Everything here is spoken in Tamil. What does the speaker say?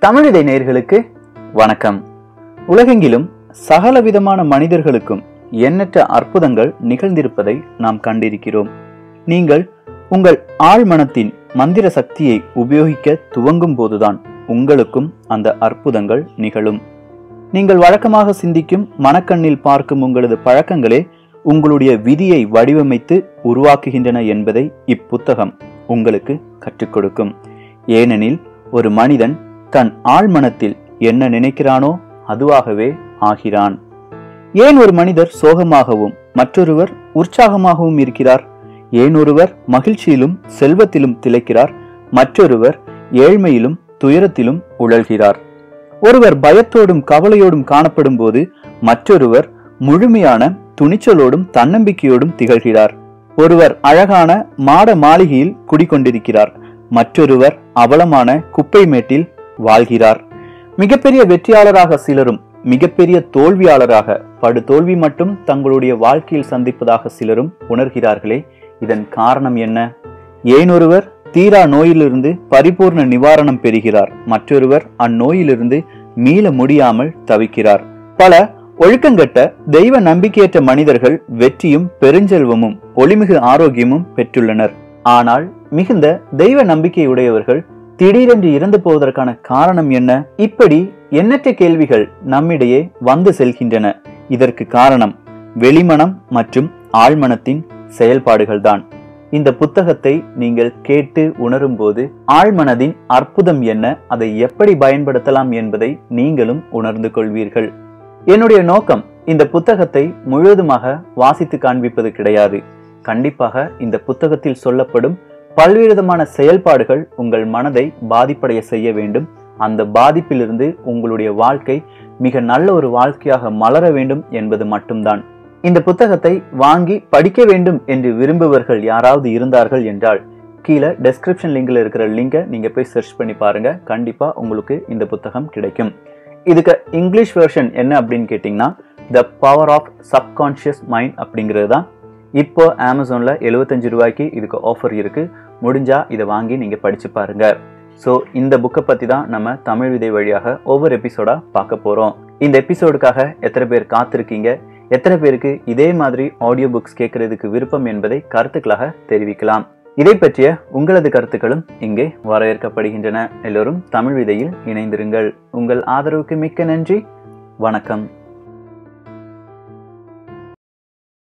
தமிழிதை நேர்களுக்கு வணக்கம். உலகெங்கிலும் சகலவிதமான மனிதர்களுக்கும் எண்ணற்ற அற்புதங்கள் நிகழ்ந்திருப்பதை நாம் கண்டிருக்கிறோம். நீங்கள் உங்கள் ஆழ்மனத்தின் மந்திர சக்தியை உபயோகிக்க துவங்கும் போதுதான் உங்களுக்கும் அந்த அற்புதங்கள் நிகழும். நீங்கள் வழக்கமாக சிந்திக்கும் மனக்கண்ணில் பார்க்கும் உங்களது பழக்கங்களே உங்களுடைய விதியை வடிவமைத்து உருவாக்குகின்றன என்பதை இப்புத்தகம் உங்களுக்கு கற்றுக் கொடுக்கும். ஏனெனில் ஒரு மனிதன் தன் ஆழ்மனத்தில் என்ன நினைக்கிறானோ அதுவாகவே ஆகிறான். ஏன் ஒரு மனிதர் சோகமாகவும் மற்றொருவர் உற்சாகமாகவும் இருக்கிறார்? ஏன் ஒருவர் மகிழ்ச்சியிலும் செல்வத்திலும் திளைக்கிறார்? மற்றொருவர் ஏழ்மையிலும் துயரத்திலும் உழல்கிறார். ஒருவர் பயத்தோடும் கவலையோடும் காணப்படும் போது மற்றொருவர் முழுமையான துணிச்சலோடும் தன்னம்பிக்கையோடும் திகழ்கிறார். ஒருவர் அழகான மாட மாளிகையில் குடிக்கொண்டிருக்கிறார் மற்றொருவர் அவலமான குப்பை மேட்டில் வாழ்கிறார். மிகப்பெரிய வெற்றியாளராக சிலரும் மிகப்பெரிய தோல்வியாளராக படு தோல்வி மட்டும் தங்களுடைய வாழ்க்கையில் சந்திப்பதாக சிலரும் உணர்கிறார்களே இதன் காரணம் என்ன? ஏனொருவர் தீரா நோயிலிருந்து பரிபூர்ண நிவாரணம் பெறுகிறார் மற்றொருவர் அந்நோயிலிருந்து மீள முடியாமல் தவிக்கிறார். பல ஒழுக்கங்கட்ட தெய்வ நம்பிக்கையற்ற மனிதர்கள் வெற்றியும் பெருஞ்செல்வமும் ஒளிமிகு ஆரோக்கியமும் பெற்றுள்ளனர். ஆனால் மிகுந்த தெய்வ நம்பிக்கையுடையவர்கள் திடீரென்று இறந்து போவதற்கான காரணம் என்ன? இப்படி எண்ணற்ற கேள்விகள் நம்மிடையே வந்து செல்கின்றன. இதற்கு காரணம் வெளிமனம் மற்றும் ஆழ்மனத்தின் செயல்பாடுகள்தான். இந்த புத்தகத்தை நீங்கள் கேட்டு உணரும் போது ஆழ்மனதின் அற்புதம் என்ன? அதை எப்படி பயன்படுத்தலாம் என்பதை நீங்களும் உணர்ந்து கொள்வீர்கள். என்னுடைய நோக்கம் இந்த புத்தகத்தை முழுவதுமாக வாசித்து காண்பிப்பது கிடையாது. கண்டிப்பாக இந்த புத்தகத்தில் சொல்லப்படும் பல்வேறு விதமான செயல்பாடுகள் உங்கள் மனதை பாதிப்படைய செய்ய வேண்டும். அந்த பாதிப்பிலிருந்து உங்களுடைய வாழ்க்கை மிக நல்ல ஒரு வாழ்க்கையாக மலர வேண்டும் என்பது மட்டும்தான். இந்த புத்தகத்தை வாங்கி படிக்க வேண்டும் என்று விரும்புவர்கள் யாராவது இருந்தார்கள் என்றால் கீழே டெஸ்கிரிப்ஷன் லிங்கில் இருக்கிற லிங்கை நீங்கள் போய் சர்ச் பண்ணி பாருங்க. கண்டிப்பாக உங்களுக்கு இந்த புத்தகம் கிடைக்கும். இதுக்கு இங்கிலீஷ் வெர்ஷன் என்ன அப்படின்னு கேட்டிங்கன்னா the power of subconscious mind அப்படிங்கிறது தான் இப்போ அமேசானில் எழுபத்தஞ்சு ரூபாய்க்கு இதுக்கு ஆஃபர் இருக்கு. முடிஞ்சால் இதை வாங்கி நீங்கள் படித்து பாருங்க. ஸோ இந்த புக்கை பற்றி தான் நம்ம தமிழ் விதை வழியாக ஒவ்வொரு எபிசோடாக பார்க்க போகிறோம் இந்த எபிசோடுக்காக எத்தனை பேர் காத்திருக்கீங்க? எத்தனை பேருக்கு இதே மாதிரி ஆடியோ புக்ஸ் கேட்குறதுக்கு விருப்பம் என்பதை கருத்துக்களாக தெரிவிக்கலாம். இதை பற்றிய உங்களது கருத்துக்களும் இங்கே வரவேற்கப்படுகின்றன. எல்லோரும் தமிழ் விதையில் இணைந்திருங்கள். உங்கள் ஆதரவுக்கு மிக்க நன்றி. வணக்கம்.